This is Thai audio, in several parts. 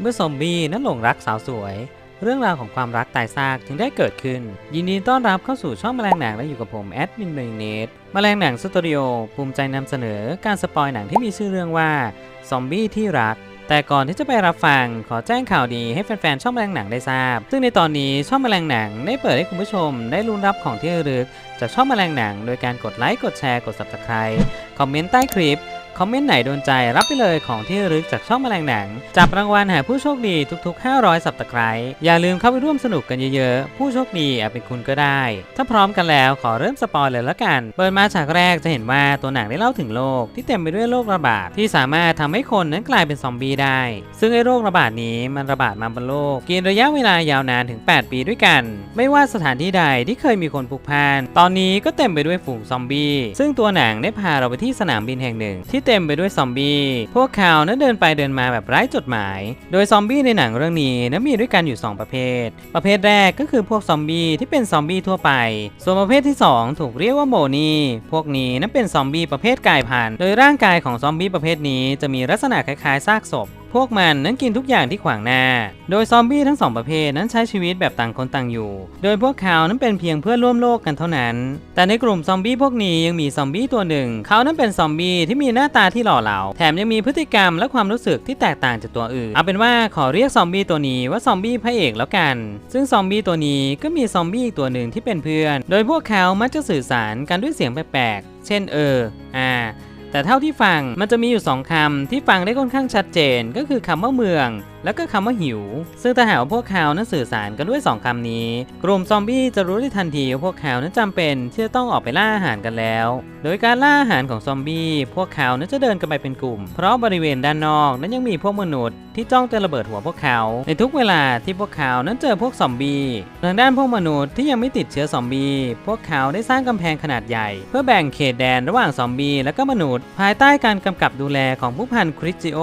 เมื่อซอมบี้นั้นหลงรักสาวสวย เรื่องราวของความรักตายซากถึงได้เกิดขึ้น ยินดีต้อนรับเข้าสู่ช่องแมลงหนังและอยู่กับผมแอดมินเมเนตแมลงหนังสตูดิโอภูมิใจนำเสนอการสปอยหนังที่มีชื่อเรื่องว่าซอมบี้ที่รักแต่ก่อนที่จะไปรับฟัง ขอแจ้งข่าวดีให้แฟนๆ ช่องแมลงหนังได้ทราบ ซึ่งในตอนนี้ช่องแมลงหนังได้เปิดให้คุณผู้ชม ได้ลุ้นรับของที่ระลึก จากช่องแมลงหนัง โดยการกดไลค์ กดแชร์ กด subscribe คอมเมนต์ใต้คลิป คอมเมนต์ไหนโดนใจรับไปเลยของที่ระลึกจากช่องแมลงหนัง จับรางวัลหาผู้โชคดีทุก ๆ 500 สับตะไคร้อย่าลืมเข้าไปร่วมสนุกกันเยอะๆ ผู้โชคดีอาจเป็นคุณก็ได้ ถ้าพร้อมกันแล้วขอเริ่มสปอยเลยละกัน เปิดมาฉากแรกจะเห็นว่าตัวหนังได้เล่าถึงโลกที่เต็มไปด้วยโรคระบาดที่สามารถทำให้คนนั้นกลายเป็นซอมบี้ได้ ซึ่งไอ้โรคระบาดนี้มันระบาดมาบนโลกกินระยะเวลายาวนานถึง 8 ปีด้วยกัน ไม่ว่าสถานที่ใดที่เคยมีคนพลุกพล่านตอนนี้ก็เต็มไปด้วยฝูงซอมบี้ซึ่งตัวหนังได้พาเราไปที่สนามบินแห่งหนึ่งที่เต็มไปด้วยซอมบี้ พวกเขานั้นเดินไปเดินมาแบบไร้จุดหมาย โดยซอมบี้ในหนังเรื่องนี้นั้นมีด้วยกันอยู่ 2 ประเภท ประเภทแรกก็คือพวกซอมบี้ที่เป็นซอมบี้ทั่วไป ส่วนประเภทที่ 2 ถูกเรียกว่าโมนีพวกนี้นั้นเป็นซอมบี้ประเภทกลายพันธุ์ โดยร่างกายของซอมบี้ประเภทนี้จะมีลักษณะคล้ายๆซากศพพวกมันนั้นกินทุกอย่างที่ขวางหน้า โดยซอมบี้ทั้งสองประเภทนั้นใช้ชีวิตแบบต่างคนต่างอยู่ โดยพวกเขานั้นเป็นเพียงเพื่อนร่วมโลกกันเท่านั้น แต่ในกลุ่มซอมบี้พวกนี้ยังมีซอมบี้ตัวหนึ่ง เขานั้นเป็นซอมบี้ที่มีหน้าตาที่หล่อเหลา แถมยังมีพฤติกรรมและความรู้สึกที่แตกต่างจากตัวอื่น เอาเป็นว่าขอเรียกซอมบี้ตัวนี้ว่าซอมบี้พระเอกแล้วกัน ซึ่งซอมบี้ตัวนี้ก็มีซอมบี้อีกตัวหนึ่งที่เป็นเพื่อน โดยพวกเขามักจะสื่อสารกันด้วยเสียงแปลกๆ เช่นเออ อ่า แต่เท่าที่ฟังมันจะมีอยู่ 2คำที่ฟังได้ค่อนข้างชัดเจน ก็คือคำว่าเมือง แล้วก็คำว่าหิว ซึ่งถ้าหากว่าพวกเขานั้นสื่อสารกันด้วย 2คำนี้ กลุ่มซอมบี้จะรู้ได้ทันทีว่าพวกเขานั้นจำเป็นที่จะต้องออกไปล่าอาหารกันแล้ว โดยการล่าอาหารของซอมบี้พวกเขานั้นจะเดินกันไปเป็นกลุ่ม เพราะบริเวณด้านนอกนั้นยังมีพวกมนุษย์ที่จ้องจะระเบิดหัวพวกเขา ในทุกเวลาที่พวกเขานั้นเจอพวกซอมบี้ทางด้านพวกมนุษย์ที่ยังไม่ติดเชื้อซอมบี้พวกเขาได้สร้างกำแพงขนาดใหญ่ เพื่อแบ่งเขตแดนระหว่างซอมบี้และก็มนุษย์ ภายใต้การกำกับดูแลของผู้พันคริสจิโอ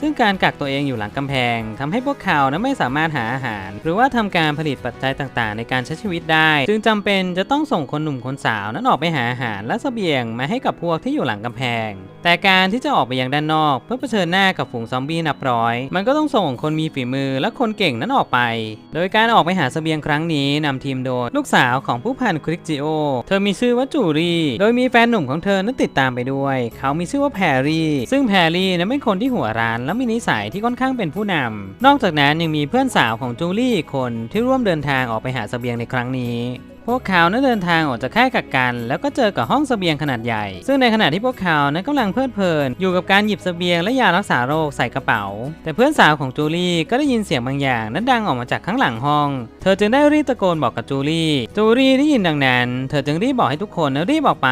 ซึ่งการกักตัวเองอยู่หลังกำแพงทำให้พวกเขานั้นไม่สามารถหาอาหาร หรือว่าทำการผลิตปัจจัยต่างๆ ในการใช้ชีวิตได้ จึงจำเป็นจะต้องส่งคนหนุ่มคนสาวนั้นออกไปหาอาหารและเสบียงมาให้กับพวกที่อยู่หลังกำแพง แต่การที่จะออกไปยังด้านนอก เพื่อเผชิญหน้ากับฝูงซอมบี้นับร้อย มันก็ต้องส่งคนมีฝีมือและคนเก่งนั้นออกไป โดยการออกไปหาเสบียงครั้งนี้นำทีมโดยลูกสาวของผู้พันคริกจิโอ เธอมีชื่อว่าจูรี่ โดยมีแฟนหนุ่มของเธอนั้นติดตามไปด้วย เขามีชื่อว่าแพรรี่ ซึ่งแพรรี่นั้นเป็นคนที่หัวร้านและมีนิสัยที่ค่อนข้างเป็นผู้นำนอกจากนั้นยังมีเพื่อนสาวของจูรี่อีกคนที่ร่วมเดินทางออกไปหาเสบียงในครั้งนี้พวกเขานั้นเดินทางออกจากค่ายกักกัน แล้วก็เจอกับห้องเสบียงขนาดใหญ่ ซึ่งในขณะที่พวกเขานั้นกำลังเพลิดเพลิน อยู่กับการหยิบเสบียงและยารักษาโรคใส่กระเป๋า แต่เพื่อนสาวของจูลี่ก็ได้ยินเสียงบางอย่าง นั้นดังออกมาจากข้างหลังห้อง เธอจึงได้รีบตะโกนบอกกับจูลี่ จูลี่ได้ยินดังนั้น เธอจึงรีบบอกให้ทุกคนนั้นรีบออกไป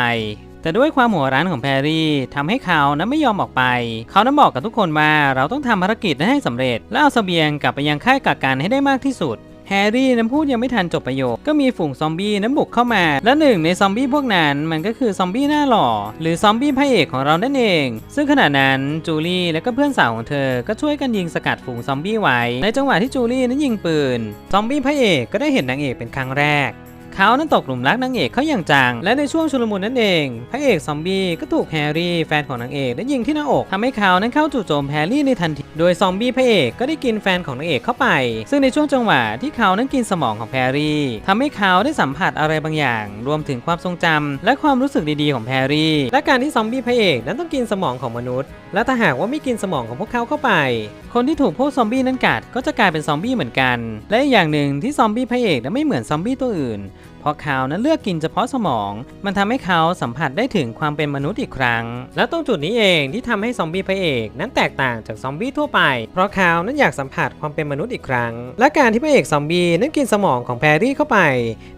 แต่ด้วยความหัวร้านของแพรรี่ทำให้เขานั้นไม่ยอมออกไป เขานั้นบอกกับทุกคนว่าเราต้องทำภารกิจให้สำเร็จ และเอาเสบียงกลับไปยังค่ายกักกันให้ได้มากที่สุดแฮร์รี่นั้นพูดยังไม่ทันจบประโยค ก็มีฝูงซอมบี้นั้นบุกเข้ามา และหนึ่งในซอมบี้พวกนั้นมันก็คือซอมบี้หน้าหล่อ หรือซอมบี้พระเอกของเรานั่นเอง ซึ่งขณะนั้นจูลี่และก็เพื่อนสาวของเธอ ก็ช่วยกันยิงสกัดฝูงซอมบี้ไว้ ในจังหวะที่จูลี่นั้นยิงปืน ซอมบี้พระเอกก็ได้เห็นนางเอกเป็นครั้งแรก เขานั้นตกหลุมรักนางเอกเขาอย่างจัง และในช่วงชุลมุนนั่นเอง พระเอกซอมบี้ก็ถูกแฮร์รี่แฟนของนางเอกได้ยิงที่หน้าอกทำให้เขานั้นเข้าจู่โจมแฮร์รี่ในทันที โดยซอมบี้พระเอกก็ได้กินแฟนของนางเอกเข้าไป ซึ่งในช่วงจังหวะที่เขานั้นกินสมองของแพรรี่ทำให้เขาได้สัมผัสอะไรบางอย่าง รวมถึงความทรงจำและความรู้สึกดีๆของแพรรี่ และการที่ซอมบี้พระเอกนั้นต้องกินสมองของมนุษย์ และถ้าหากว่าไม่กินสมองของพวกเขาเข้าไป คนที่ถูกพวกซอมบี้นั้นกัดก็จะกลายเป็นซอมบี้เหมือนกัน และอีกอย่างหนึ่งที่ซอมบี้พระเอกนั้นไม่เหมือนซอมบี้ตัวอื่น ราะเขานั้นเลือกกินเฉพาะสมอง มันทำให้เขาสัมผัสได้ถึงความเป็นมนุษย์อีกครั้ง และตรงจุดนี้เองที่ทำให้ซอมบี้พระเอกนั้นแตกต่างจากซอมบี้ทั่วไป เพราะเขานั้นอยากสัมผัสความเป็นมนุษย์อีกครั้ง และการที่พระเอกซอมบี้นั้นกินสมองของแพรรี่เข้าไป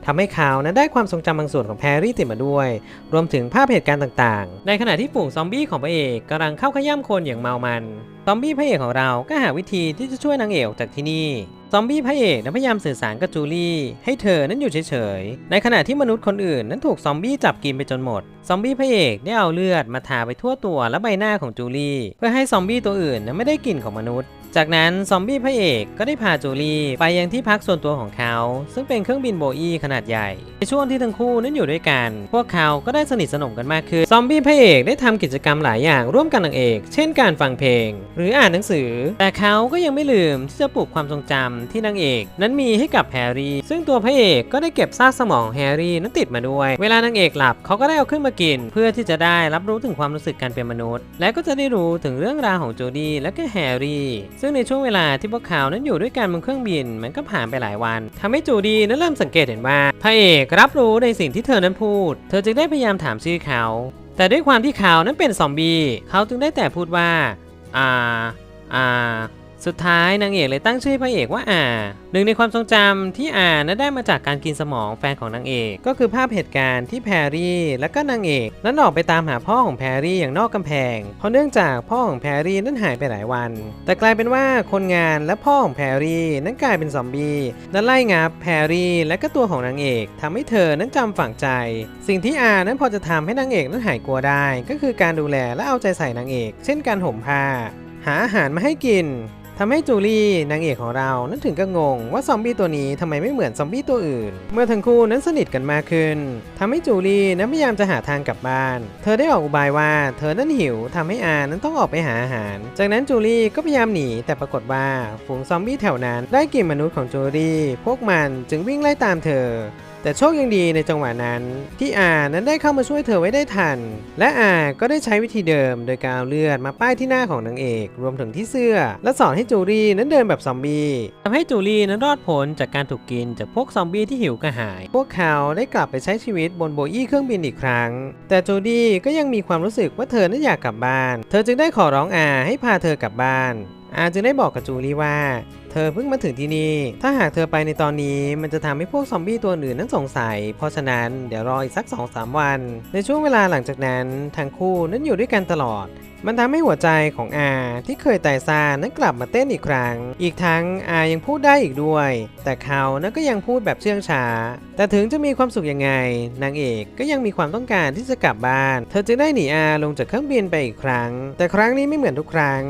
ทำให้เขานั้นได้ความทรงจำบางส่วนของแพรรี่ติดมาด้วย รวมถึงภาพเหตุการณ์ต่างๆ ในขณะที่ฝูงซอมบี้ของพระเอกกำลังเข้าขย้ำคนอย่างเมามัน ซอมบี้พระเอกของเราก็หาวิธีที่จะช่วยนางเอกออกจากที่นี่ ซอมบี้พระเอกนั้นพยายามสื่อสารกับจูลี่ ให้เธอนั้นอยู่เฉยๆ ในขณะที่มนุษย์คนอื่นนั้นถูกซอมบี้จับกินไปจนหมด ซอมบี้พระเอกได้เอาเลือดมาทาไปทั่วตัวและใบหน้าของจูลี่ เพื่อให้ซอมบี้ตัวอื่นนั้นไม่ได้กลิ่นของมนุษย์ จากนั้นซอมบี้พระเอกก็ได้พาจูลี่ไปยังที่พักส่วนตัวของเขา ซึ่งเป็นเครื่องบินโบอีขนาดใหญ่ ในช่วงที่ทั้งคู่นั้นอยู่ด้วยกัน พวกเขาก็ได้สนิทสนมกันมากขึ้น ซอมบี้พระเอกได้ทำกิจกรรมหลายอย่างร่วมกันนางเอก เช่นการฟังเพลง หรืออ่านหนังสือ แต่เขาก็ยังไม่ลืมที่จะปลุกความทรงจำที่นางเอก นั้นมีให้กับแฮร์รี่ ซึ่งตัวพระเอกก็ได้เก็บซากสมองแฮร์รี่นั้นติดมาด้วย เวลานางเอกหลับเขาก็ได้เอาขึ้นมากิน เพื่อที่จะได้รับรู้ถึงความรู้สึกการเป็นมนุษย์ และก็จะได้รู้ถึงเรื่องราวของโจดี้และก็แฮร์รี่ซึ่งในช่วงเวลาที่พวกเขานั้นอยู่ด้วยกันบนเครื่องบินมันก็ผ่านไปหลายวันทำให้จูดีนั้นเริ่มสังเกตเห็นว่าพระเอกรับรู้ในสิ่งที่เธอนั้นพูด เธอจึงได้พยายามถามชื่อเขา แต่ด้วยความที่เขานั้นเป็นซอมบี้เขาจึงได้แต่พูดว่าอ่าอ่า สุดท้ายนางเอกเลยตั้งชื่อพระเอกว่าอาหนึ่งในความทรงจำที่อานั้นได้มาจากการกินสมองแฟนของนางเอก ก็คือภาพเหตุการณ์ที่แพรรี่ และก็นางเอกนั้นออกไปตามหาพ่อของแพรรี่อย่างนอกกำแพง เพราะเนื่องจากพ่อของแพรรี่นั้นหายไปหลายวัน แต่กลายเป็นว่าคนงานและพ่อของแพรรี่นั้นกลายเป็นซอมบี้และไล่งับแพรรี่และก็ตัวของนางเอกทำให้เธอนั้นจำฝังใจ สิ่งที่อานั้นพอจะทำให้นางเอกนั้นหายกลัวได้ ก็คือการดูแลและเอาใจใส่นางเอก เช่นการห่มผ้าหาอาหารมาให้กิน ทำให้จูลี่นางเอกของเรานั้นถึงก็งงว่าซอมบี้ตัวนี้ทำไมไม่เหมือนซอมบี้ตัวอื่น เมื่อทั้งคู่นั้นสนิทกันมากขึ้นทำให้จูลี่นั้นพยายามจะหาทางกลับบ้าน เธอได้ออกอุบายว่าเธอนั้นหิวทำให้อานั้นต้องออกไปหาอาหาร จากนั้นจูลี่ก็พยายามหนีแต่ปรากฏว่าฝูงซอมบี้แถวนั้นได้กลิ่นมนุษย์ของจูลี่ พวกมันจึงวิ่งไล่ตามเธอแต่โชคยังดีในจังหวะนั้น ที่อานั้นได้เข้ามาช่วยเธอไว้ได้ทัน และอาก็ได้ใช้วิธีเดิม โดยการเอาเลือดมาป้ายที่หน้าของนางเอก รวมถึงที่เสื้อ และสอนให้จูรี่นั้นเดินแบบซอมบี้ทำให้จูรี่นั้นรอดพ้นจากการถูกกินจากพวกซอมบี้ที่หิวกระหาย พวกเขาได้กลับไปใช้ชีวิตบนโบอี้เครื่องบินอีกครั้ง แต่จูดี้ก็ยังมีความรู้สึกว่าเธอนั้นอยากกลับบ้าน เธอจึงได้ขอร้องอาให้พาเธอกลับบ้าน อาจึงได้บอกกับจูลี่ว่า เธอเพิ่งมาถึงที่นี่ ถ้าหากเธอไปในตอนนี้มันจะทำให้พวกซอมบี้ตัวอื่นนั้นสงสัย เพราะฉะนั้นเดี๋ยวรออีกสัก 2-3 วัน ในช่วงเวลาหลังจากนั้นทั้งคู่นั้นอยู่ด้วยกันตลอด มันทำให้หัวใจของอาที่เคยตายซานั้นกลับมาเต้นอีกครั้ง อีกทั้งอายังพูดได้อีกด้วย แต่เขานั้นก็ยังพูดแบบเชื่องช้า แต่ถึงจะมีความสุขยังไง นางเอกก็ยังมีความต้องการที่จะกลับบ้าน เธอจึงได้หนีอาลงจากเครื่องบินไปอีกครั้ง แต่ครั้งนี้ไม่เหมือนทุกครั้ง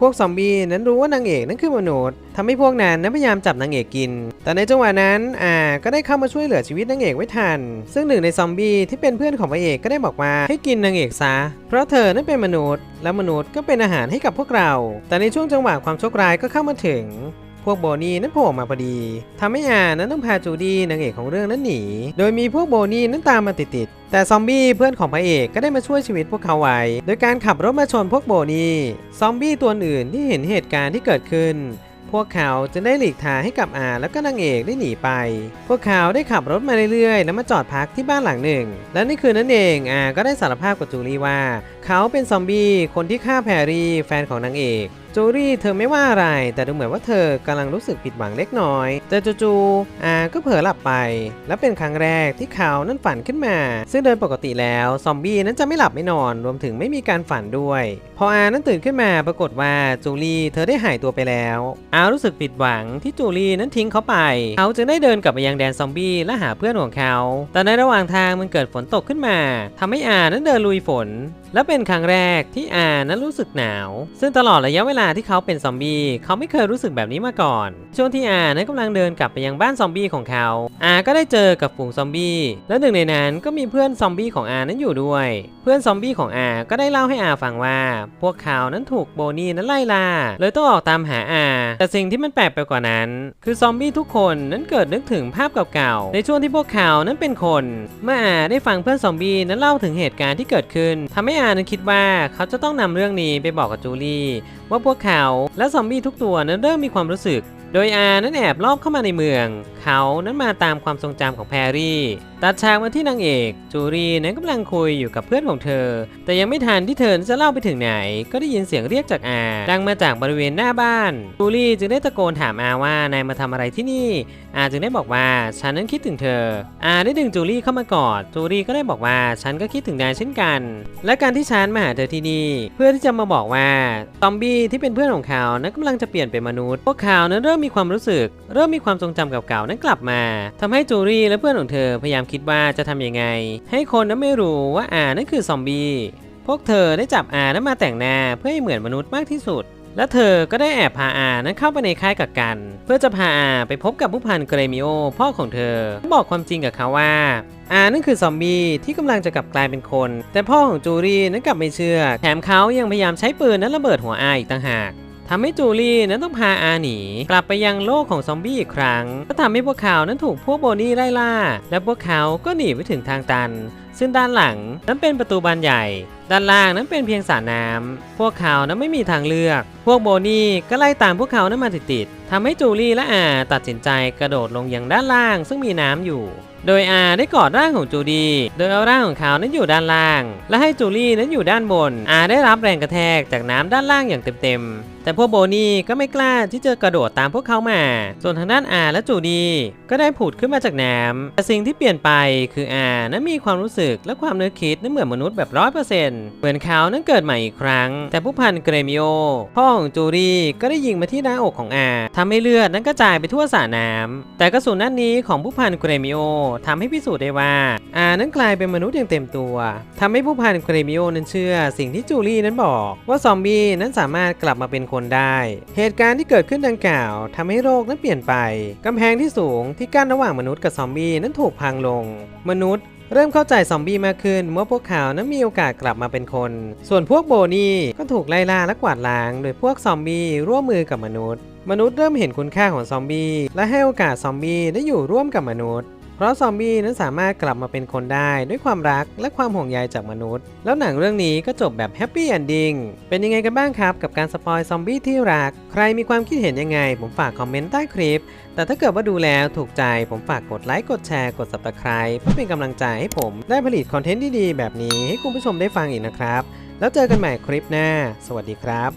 พวกซอมบี้นั้นรู้ว่านางเอกนั้นคือมนุษย์ทำให้พวกนั้นนั้นพยายามจับนางเอกกิน แต่ในจังหวะนั้นอ่าก็ได้เข้ามาช่วยเหลือชีวิตนางเอกไว้ทัน ซึ่งหนึ่งในซอมบี้ที่เป็นเพื่อนของพระเอกก็ได้บอกว่าให้กินนางเอกซะ เพราะเธอนั้นเป็นมนุษย์ และมนุษย์ก็เป็นอาหารให้กับพวกเรา แต่ในช่วงจังหวะความโชคร้ายก็เข้ามาถึง พวกโบนี่นั้นโผล่มาพอดีทำให้อานั้นต้องพาจูดี้นางเอกของเรื่องนั้นหนี โดยมีพวกโบนี่นั้นตามมาติดๆแต่ซอมบี้เพื่อนของพระเอกก็ได้มาช่วยชีวิตพวกเขาไว้ โดยการขับรถมาชนพวกโบนี่ซอมบี้ตัวอื่นที่เห็นเหตุการณ์ที่เกิดขึ้นพวกเขาจะได้หลีกทางให้กับอาแล้วก็นางเอกได้หนีไป พวกเขาได้ขับรถมาเรื่อยๆ แล้วมาจอดพักที่บ้านหลังหนึ่ง และในคืนนั้นเองอาก็ได้สารภาพกับจูลี่ว่า เขาเป็นซอมบี้คนที่ฆ่าแพรรี่แฟนของนางเอก จูรี่เธอไม่ว่าอะไร แต่ดูเหมือนว่าเธอกำลังรู้สึกผิดหวังเล็กน้อย แต่จู่ๆอาก็เผลอหลับไป และเป็นครั้งแรกที่เขานั้นฝันขึ้นมา ซึ่งโดยปกติแล้วซอมบี้นั้นจะไม่หลับไม่นอนรวมถึงไม่มีการฝันด้วย พออานั้นตื่นขึ้นมาปรากฏว่าจูลี่เธอได้หายตัวไปแล้วอารู้สึกผิดหวังที่จูลี่นั้นทิ้งเขาไปเขาจึงได้เดินกลับไปยังแดนซอมบี้และหาเพื่อนของเขา แต่ในระหว่างทางมันเกิดฝนตกขึ้นมาทำให้อานั้นเดินลุยฝน และเป็นครั้งแรกที่อานั้นรู้สึกหนาว ซึ่งตลอดระยะเวลาที่เขาเป็นซอมบี้เขาไม่เคยรู้สึกแบบนี้มาก่อน ช่วงที่อานั้นกำลังเดินกลับไปยังบ้านซอมบี้ของเขา อาก็ได้เจอกับฝูงซอมบี้ และหนึ่งในนั้นก็มีเพื่อนซอมบี้ของอานั้นอยู่ด้วย เพื่อนซอมบี้ของอาก็ได้เล่าให้อาฟังว่า พวกเขานั้นถูกโบนี่นั้นไล่ล่าเลยต้องออกตามหาอา แต่สิ่งที่มันแปลกไปกว่านั้น คือซอมบี้ทุกคนนั้นเกิดนึกถึงภาพเก่าๆในช่วงที่พวกเขานั้นเป็นคนเมื่ออาได้ฟังเพื่อนซอมบี้นั้นเล่าถึงเหตุการณ์ที่เกิดขึ้นทำให้อานั้นคิดว่าเขาจะต้องนำเรื่องนี้ไปบอกกับจูลี่ว่าพวกเขาและซอมบี้ทุกตัวนั้นเริ่มมีความรู้สึก โดยอานั้นแอบลอบเข้ามาในเมือง เขานั้นมาตามความทรงจำของแพรรี่ ตัดฉากมาที่นางเอก จูรีนั้นกำลังคุยอยู่กับเพื่อนของเธอ แต่ยังไม่ทันที่เธอจะเล่าไปถึงไหน ก็ได้ยินเสียงเรียกจากอาดังมาจากบริเวณหน้าบ้าน จูรี่จึงได้ตะโกนถามอาว่านายมาทำอะไรที่นี่ อาจึงได้บอกว่าฉันนั้นคิดถึงเธอ อาได้ดึงจูลี่เข้ามากอด จูรี่ก็ได้บอกว่าฉันก็คิดถึงนายเช่นกัน และการที่ฉันมาหาเธอที่นี่ เพื่อที่จะมาบอกว่าซอมบี้ที่เป็นเพื่อนของเขานั้นกำลังจะเปลี่ยนเป็นมนุษย์ พวกเขานั้นเริ่มมีความรู้สึก เริ่มมีความทรงจำเก่าๆนั้นกลับมาทำให้จูรี่และเพื่อนของเธอพยายามคิดว่าจะทำยังไง ให้คนนั้นไม่รู้ว่าอานั่นคือซอมบี้ พวกเธอได้จับอานั้นมาแต่งหน้าเพื่อให้เหมือนมนุษย์มากที่สุด และเธอก็ได้แอบพาอานั้นเข้าไปในค่ายกักกัน เพื่อจะพาอาไปพบกับผู้พันเกรมิโอพ่อของเธอ บอกความจริงกับเขาว่าอานั่นคือซอมบี้ที่กำลังจะกลับกลายเป็นคน แต่พ่อของจูรี่นั้นกลับไม่เชื่อ แถมเขายังพยายามใช้ปืนนั้นระเบิดหัวอาอีกต่างหาก ทำให้จูลี่นั้นต้องพาอาหนี กลับไปยังโลกของซอมบี้อีกครั้ง ก็ทำให้พวกเขานั้นถูกพวกโบนี่ไล่ล่า และพวกเขาก็หนีไปถึงทางตัน ซึ่งด้านหลังนั้นเป็นประตูบานใหญ่ ด้านล่างนั้นเป็นเพียงสระน้ำพวกเขานั้นไม่มีทางเลือก พวกโบนี่ก็ไล่ตามพวกเขานั้นมาติดๆทำให้จูลี่และอาตัดสินใจกระโดดลงยังด้านล่าง ซึ่งมีน้ำอยู่ โดยอาได้กอดร่างของจูดี้ โดยเอาร่างของเขานั้นอยู่ด้านล่าง และให้จูลี่นั้นอยู่ด้านบน อาได้รับแรงกระแทกจากน้ำด้านล่างอย่างเต็มๆ แต่พวกโบนี่ก็ไม่กล้าที่จะกระโดดตามพวกเขามา ส่วนทางด้านอาและจูดี้ก็ได้ผุดขึ้นมาจากน้ำแต่สิ่งที่เปลี่ยนไปคืออานั้นมีความรู้สึกและความนึกคิดนั้นเหมือนมนุษย์แบบร้อยเปอร์เซ็นต์เหมือนเขานั้นเกิดใหม่อีกครั้ง แต่ผู้พันเกรมิโอพ่อของจูดี้ก็ได้ยิงมาที่หน้าอกของอาทำให้เลือดนั้นกระจายไปทั่วสระน้ำแต่กระสุนนัดนนี้ของผู้พันเกรมิโอทำให้พิสูจน์ได้ว่าอานั้นกลายเป็นมนุษย์อย่างเต็มตัวทำให้ผู้พันเกรมิโอนั้นเชื่อ สิ่งที่จูลี่นั้นบอก ว่าซอมบี้นั้นสามารถกลับมาเป็นคนได้ เหตุการณ์ที่เกิดขึ้นดังกล่าวทำให้โลกนั้นเปลี่ยนไปกำแพงที่สูงที่กั้นระหว่างมนุษย์กับซอมบี้นั้นถูกพังลง มนุษย์เริ่มเข้าใจซอมบี้มากขึ้นเมื่อพวกเขานั้นมีโอกาสกลับมาเป็นคน ส่วนพวกโบนี่ก็ถูกไล่ล่าและกวาดล้าง โดยพวกซอมบี้ร่วมมือกับมนุษย์ มนุษย์เริ่มเห็นคุณค่าของซอมบี้และให้โอกาสซอมบี้ได้อยู่ร่วมกับมนุษย์ เพราะซอมบี้นั้นสามารถกลับมาเป็นคนได้ด้วยความรักและความห่วงใยจากมนุษย์ แล้วหนังเรื่องนี้ก็จบแบบแฮปปี้แอนดิ้งเป็นยังไงกันบ้างครับ กับการสปอยซอมบี้ที่รัก ใครมีความคิดเห็นยังไง ผมฝากคอมเมนต์ใต้คลิป แต่ถ้าเกิดว่าดูแล้วถูกใจผมฝากกดไลค์กดแชร์กด subscribe เพื่อเป็นกำลังใจให้ผมได้ผลิตคอนเทนต์ดีๆแบบนี้ให้คุณผู้ชมได้ฟังอีกนะครับ แล้วเจอกันใหม่คลิปหน้า สวัสดีครับ